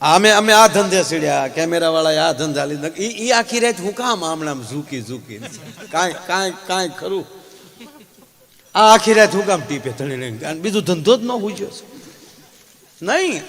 અમે અમે આ ધંધે સીડ્યા કેમેરા વાળા આ ધંધા લીધા. ઈ ઈ આખી રાત હું કામ આમણામ ઝૂકી ઝૂકી. કાંઈ કાંઈ કાંઈ ખરું. આ આખી રાત હું કામ ટીપે ધણી લઈને બીજું ધંધો જ ન પૂછ્યો છે નહીં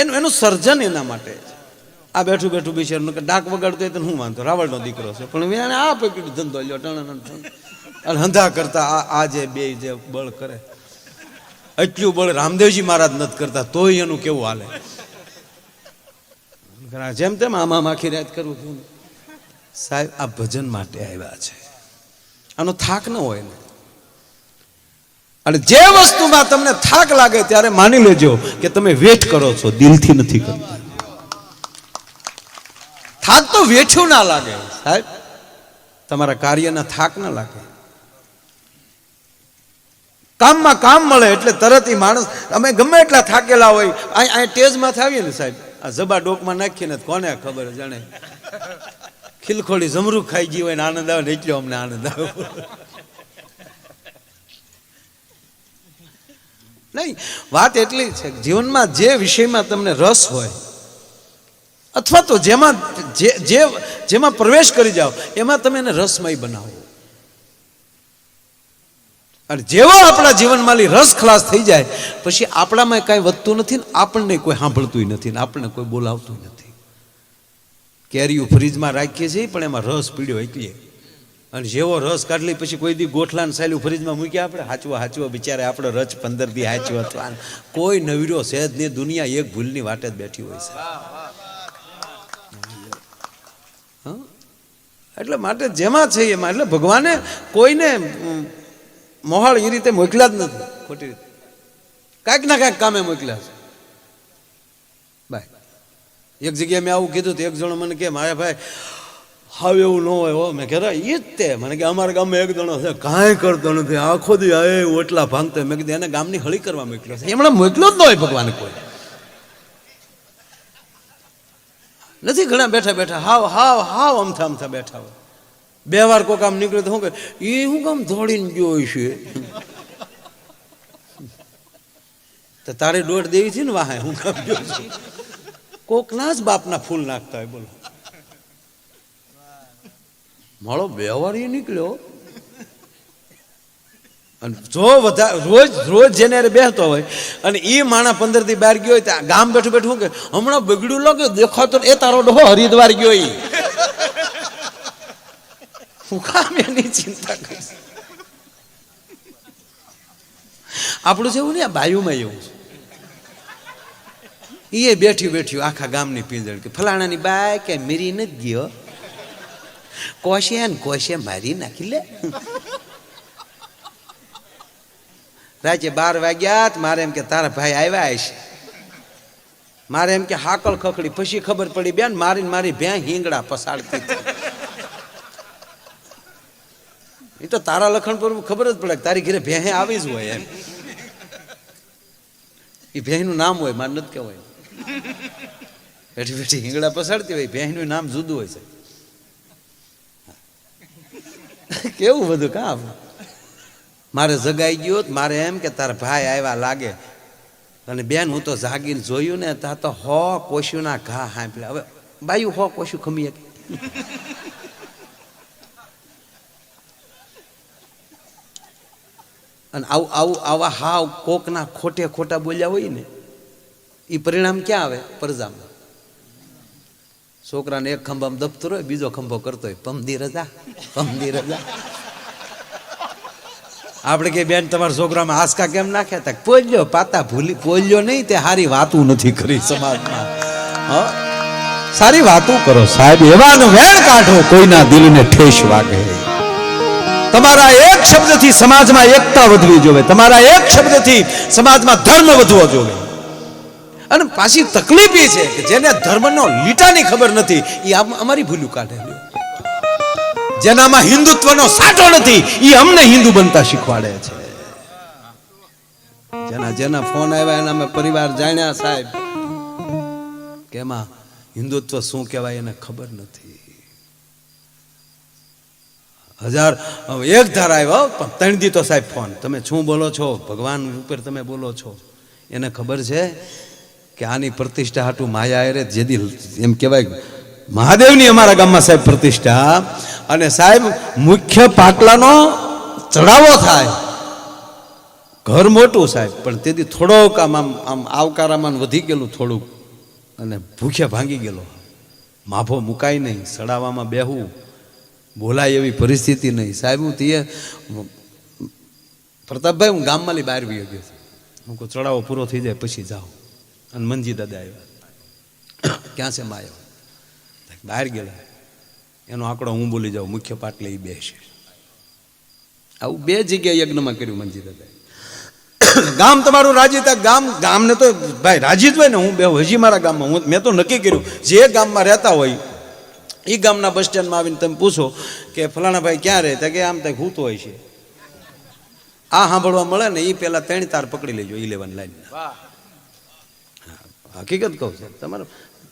એનું એનું સર્જન એના માટે આ બેઠું બેઠું બિચારું કે ડાક વગાડતો હોય તો હું વાંધો. રાવળનો દીકરો છે. પણ એને આ પકડ્યું ધંધો લ્યો ટણ. અને હંધા કરતા આ આ જે બે જે બળ કરે. એટલું બળ રામદેવજી મહારાજ નથી કરતા, તોય એનું કેવું હાલે? જેમ તેમ આમાં આખી રાત કરું છું. સાહેબ, આ ભજન માટે આવ્યા છે. આનો થાક ન હોય ને. અને જે વસ્તુમાં તમને થાક લાગે ત્યારે માની લેજો કે તમે વેઠ કરો છો. દિલથી નથી કરતા. થાક તો વેઠ્યું ના લાગે. સાહેબ, તમારા કાર્યના થાક ના લાગે. કામમાં કામ મળે એટલે તરત ઈ માણસ, અમે ગમે એટલા થાકેલા હોય અહીં ટેજમાં થાવીએ ને સાહેબ. આ જબા ડોકમાં નાખીને ને કોને ખબર જાણે? ખીલખોડી જમરૂખ ખાઈ ગયું હોય ને આનંદ આવે ને એટલો અમને આનંદ આવે. નહીં, વાત એટલી છે જીવનમાં જે વિષયમાં તમને રસ હોય, અથવા તો જેમાં જે, જેમાં પ્રવેશ કરી જાઓ, એમાં તમે એને રસમય બનાવો. અને જેવો આપણા જીવનમાંથી રસ ખલાસ થઈ જાય, પછી આપણામાં કાંઈ વધતું નથી ને આપણને કોઈ સાંભળતું નથી ને આપણને કોઈ બોલાવતું નથી. કેરીયું ફ્રીજમાં રાખીએ છીએ, પણ એમાં રસ પીડ્યો એટલે. અને જેવો રસ કાઢલી પછી કોઈ દી ગોઠલાને સાયલું ફ્રીજમાં મૂક્યા આપણે, હાચવો હાચવો બિચારે આપણો રચ પંદર દી હાચવો અથવા કોઈ નવીરો સહેજ ને દુનિયા એક ભૂલની વાટે જ બેઠી હોય છે? એટલે માટે જેમાં છે એમાં, એટલે ભગવાને કોઈને મોહાળ એ રીતે મોકલ્યા જ નથી. ખોટી રીતે. કાંઈક ના કાંઈક કામે મોકલ્યા છે. ભાઈ એક જગ્યાએ મેં આવું કીધું તો એક જણો મને કે, મારે ભાઈ, હાવ એવું ન હોય હો. મેં કહેતા એ જ તે. મને કે, અમારા ગામમાં એક જણો છે, કાંઈ કરતો નથી. આખો દી આ ઓટલા ભાંગતો મેં કીધું, એને ગામની હળી કરવા મોકલ્યો છે. એમણે મોકલ્યો જ ન હોય ભગવાન કોઈ. નથી ઘણા બેઠા બેઠા, હાવ હાવ હાવ અમથા અમથા બેઠા હોય. બે વાર કોક આમ નીકળે તો શું કે એ હું કામ દોડીને ગયો છે. તો તારે દોઢ દેવી છે ને વાહે, હું કામ ગયો છું. કોકના જ બાપના ફૂલ નાખતા હોય, બોલો. મારો વાર એ નીકળ્યો. અને જો વધારે રોજ રોજ જેને બેહતો હોય, અને એ માણા પંદરથી બહાર ગયો હોય ગામ બેઠું બેઠું કે હમણાં બગડ્યું લાગે, દેખાતો એ તારો ડોહો હરિદ્વાર ગયો ઈ. હું ચિંતા કરીશ આપણું જેવું નહીં, આ બાયુમાં એવું એ બેઠ્યું બેઠ્યું આખા ગામની પીંજણ કે ફલાણાની બાય કે મીરી નથી ગયો. કોશે ને કોશે મારી નાખી લે. રાતે બાર વાગ્યા મારે એમ કે તારા ભાઈ આવ્યા હશે. મારે એમ કે હાકલ ખખડી. પછી ખબર પડી બેન, મારીને મારી ભ્યાં હિંગડા પસાડતી તો તારા લખણ પર ખબર જ પડે તારી ઘરે ભેહે આવી જ હોય એમ. એ ભેંનું નામ હોય, મારે નથી કહેવાય. બેઠી બેઠી હિંગડા પસાડતી હોય ભેંનું નામ જુદું હોય છે. કેવું બધું કામ? મારે જગાઈ ગયો મારે એમ કે તારા ભાઈ આવ્યા લાગે. અને બેન, હું તો જાગીને જોયું ને, ત્યાં તો હો કોશ્યુના ઘા હાંપલા હવે બાયું હો કોશ્યું ખમી અને આવું આવું, આવા હાવ કોકના ખોટે ખોટા બોલ્યા હોય ને એ પરિણામ ક્યાં આવે? પરજામાં. છોકરાને એક ખંભામાં દબતો હોય, બીજો ખંભો કરતો હોય, પમદી રજા પમદી રજા. આપણે કે, બેન, તમારા છોકરામાં આસકા કેમ નાખે તા? પોલ્યો, પાતા ભૂલી, પોલ્યો નહીં, તે સારી વાતું નથી કરી સમાજમાં. હ? સારી વાતું કરો, સાહેબ એવાનો વેણ કાઢો, કોઈના દિલને ઠેસ વાગે. તમારા એક શબ્દથી સમાજમાં એકતા વધવી જોવે. તમારા એક શબ્દથી સમાજમાં ધર્મ વધવો જોવે. અને પાછી તકલીફ એ છે કે જેને ધર્મનો લીટાની ખબર નથી, એ અમારી ભૂલું કાઢે. જેનામાં હિન્દુત્વનો સાટો નથી, એ અમને હિન્દુ બનતા શીખવાડે છે. જેના જેના ફોન આવ્યા એના અમે પરિવાર જાણ્યા સાહેબ. કે એમાં હિન્દુત્વ શું કહેવાય એને ખબર નથી. હજાર એક ધાર આવ્યો પણ ત્રણ દી તો સાહેબ ફોન. તમે શું બોલો છો? ભગવાન ઉપર તમે બોલો છો. એને ખબર છે કે આની પ્રતિષ્ઠા હાટું માયા એરે જેદી એમ કહેવાય, મહાદેવની અમારા ગામમાં સાહેબ પ્રતિષ્ઠા. અને સાહેબ, મુખ્ય પાટલાનો ચડાવો થાય. ઘર મોટું સાહેબ, પણ તેથી થોડોક આમ આમ આમ આવકારામાં વધી ગયેલું થોડુંક. અને ભૂખ્યા ભાંગી ગયેલો. માભો મુકાય નહીં સડાવામાં બેહવું બોલાય એવી પરિસ્થિતિ નહીં. સાહેબ હું તે પ્રતાપભાઈ હું ગામમાંથી બહાર બી ગયો છું. હું કહું ચડાવો પૂરો થઈ જાય પછી જાઓ. અને મનજી દાદા આવ્યા. ક્યાં છે માયો? બહાર ગયેલા. એનો આંકડો હું બોલી જાઉં મુખ્ય પાટલે એ બે છે. આવું બે જગ્યાએ યજ્ઞમાં કર્યું મંજી દાદાએ. ગામ તમારું રાજી થાય ગામ ગામને તો ભાઈ રાજી જ હોય ને હું બે હજી મારા ગામમાં હું મેં તો નક્કી કર્યું જે ગામમાં રહેતા હોય એ ગામના બસ સ્ટેન્ડમાં આવીને તમે પૂછો કે ફલાણા ભાઈ ક્યાં રહે? તો કે આમ ત્યાં હૂતો હોય છે. આ સાંભળવા મળે ને એ પેલા ત્રણ તાર પકડી લેજો ઇલેવન લાઈન હકીકત કહું છે. તમારે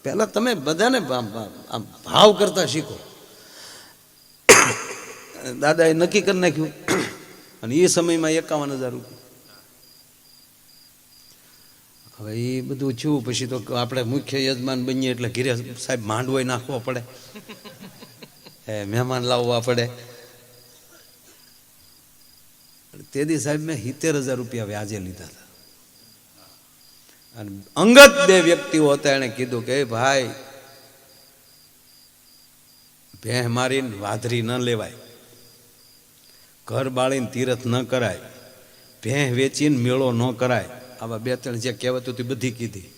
પહેલા તમે બધાને આમ ભાવ કરતા શીખો. દાદાએ નક્કી કરી નાખ્યું. અને એ સમયમાં એકાવન હજાર રૂપિયા. હવે એ બધું થયું, પછી તો આપણે મુખ્ય યજમાન બનીએ એટલે ઘીરે સાહેબ માંડવો નાખવો પડે. એ મહેમાન લાવવા પડે. તેથી સાહેબ મેં સિત્તેર હજાર રૂપિયા વ્યાજે લીધા હતા. અને અંગત બે વ્યક્તિઓ હતા, એણે કીધું કે ભાઈ ભેહ મારીને વાધરી ન લેવાય. ઘર બાળીને તીરથ ન કરાય. ભેહ વેચીને મેળો ન કરાય. આવા બે ત્રણ જે કહેવત હતી બધી કીધી.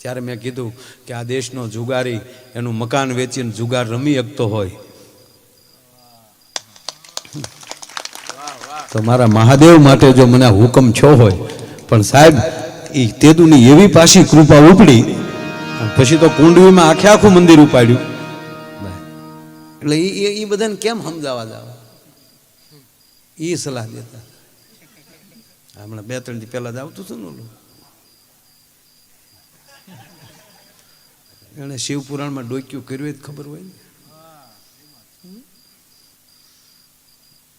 ત્યારે મેં કીધું કે આ દેશનો જુગારી, એનું મકાન વેચીને જુગાર રમી શકતો હોય. તો મારા મહાદેવ માટે જો મને હુકમ છો હોય, પણ સાહેબ એ તેદુની એવી પાછી કૃપા ઉપડી પછી તો કુંડવીમાં આખે આખું મંદિર ઉપાડ્યું. એટલે એ બધાને કેમ સમજાવવા જાવ? એ સલાહ દેતા. હમણાં બે, ત્રણ દી પહેલાં જ આવતું હતું ને ઓલું. એણે શિવપુરાણમાં ડોક્યું, કર્યું એ જ ખબર હોય ને?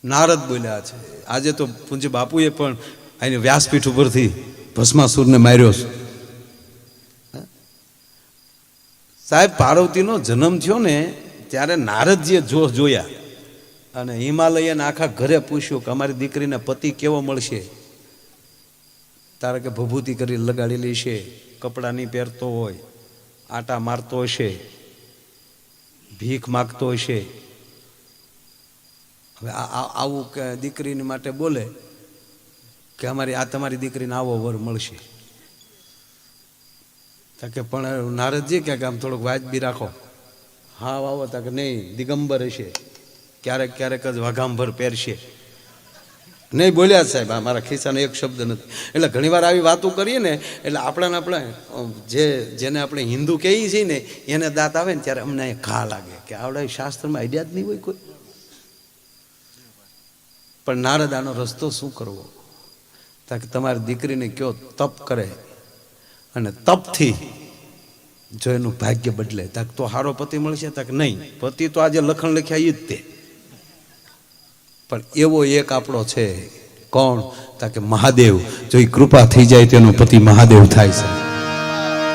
નારદ બોલ્યા છે. આજે તો પૂંજ બાપુએ પણ અહીં વ્યાસપીઠ ઉપરથી ભસ્માસુરને માર્યો છે? સાહેબ, પાર્વતીનો જન્મ થયો ને ત્યારે નારદજીએ જો જોયા. અને હિમાલયન આખા ઘરે પૂછ્યું કે અમારી દીકરીને પતિ કેવો મળશે? તારે કે ભભૂતિ કરી લગાડેલી છે, કપડાં નહીં પહેરતો હોય, આટા મારતો હશે, ભીખ માગતો હશે. હવે આવું કે દીકરીની માટે બોલે કે અમારી આ તમારી દીકરીને આવો વર મળશે. કે પણ નારદજી કે આમ થોડુંક વાજબી રાખો. હા આવો તા કે નહીં, દિગંબર હશે. ક્યારેક ક્યારેક જ વાઘાંભર પહેરશે. નહીં બોલ્યા સાહેબ મારા ખિસ્સાનો એક શબ્દ નથી. એટલે ઘણીવાર આવી વાતો કરીએ ને, એટલે આપણાને આપણે જે, જેને આપણે હિન્દુ કહીએ છીએ ને, એને દાંત આવે ને ત્યારે અમને ઘા લાગે કે આવડા શાસ્ત્રમાં આઈડિયા જ નહીં હોય કોઈ. પણ નારદાનો રસ્તો શું કરવો? તાકે તમારી દીકરીને કયો તપ કરે અને તપથી જો એનું ભાગ્ય બદલે તાક તો હારો પતિ મળશે? તાક નહીં. પતિ તો આજે લખણ લખ્યા એ જ તે. પણ એવો એક આપણો છે, કોણ? તાકે મહાદેવ. જો એ કૃપા થઈ જાય તેનો પતિ મહાદેવ થાય છે.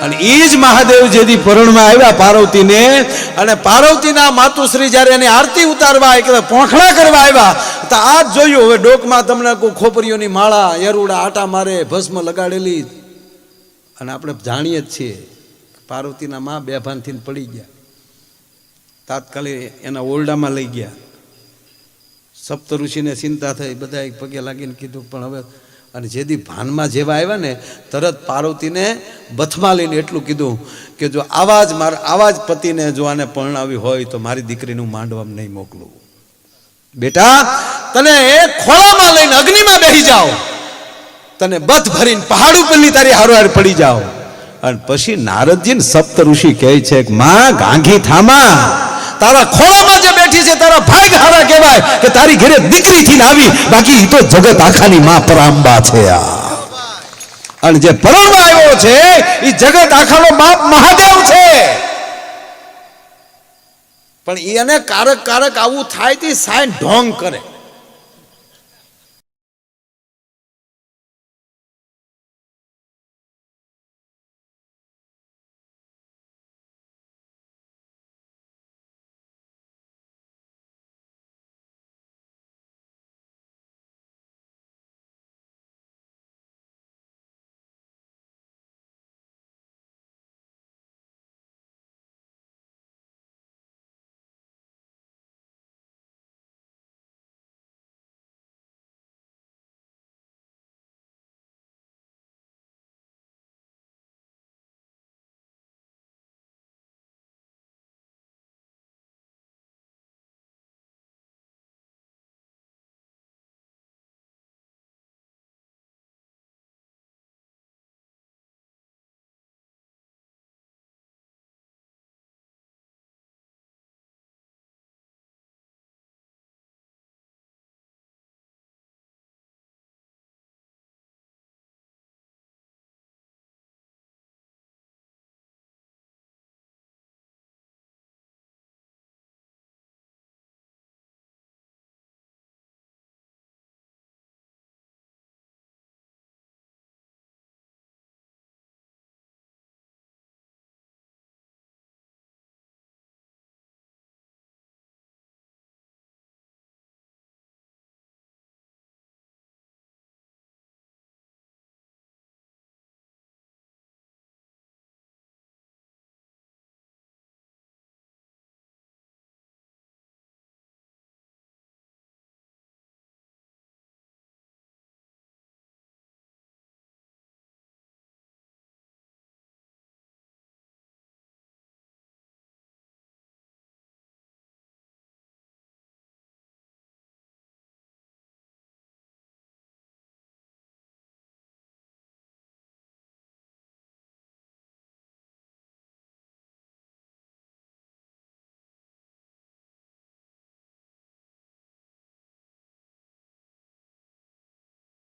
અને એ જ મહાદેવ જેથી પરણમાં આવ્યા પાર્વતીને. અને પાર્વતીના માતુશ્રી જ્યારે એની આરતી ઉતારવા એટલે પોખડા કરવા આવ્યા, તો આ જ જોયું, હવે ડોકમાં તમને કોઈ ખોપરીઓની માળા, એરુડા, આટા મારે, ભસ્મ લગાડેલી. અને આપણે જાણીએ જ છીએ, પાર્વતીના મા બે ભાનથી પડી ગયા. તાત્કાલિક એના ઓરડામાં લઈ ગયા. સપ્ત ઋષિને ચિંતા થઈ, બધા પગે લાગીને કીધું, પણ હવે અને જેથી ભાનમાં જેવા આવ્યા ને, તરત પાર્વતીને બથમાં લઈને એટલું કીધું કે જો આવા જ મારા આવા જ પતિને જો આને પરણાવી હોય તો મારી દીકરીને માંડવામાં નહીં મોકલું. બેટા, તને એ ખોળામાં લઈને અગ્નિમાં બેસી જાઓ. તને બથ ભરીને પહાડ ઉપરની તારી હારોહાર પડી જાઓ. અને પછી નારદજી સપ્ત ઋષિ કહે છે કે, માં ગાંઘી થામા. તારા ખોળામાં બેઠી છે, તારા ભાઈ હારા કહેવાય કે તારી ઘરે દીકરી થી આવી બાકી તો જગત આખાની માં પરાંબા છે આ. અને જે પરણવા આવ્યો છે એ જગત આખાનો બાપ મહાદેવ છે. પણ એને કારક કારક આવું થાય તે સાય ઢોંગ કરે.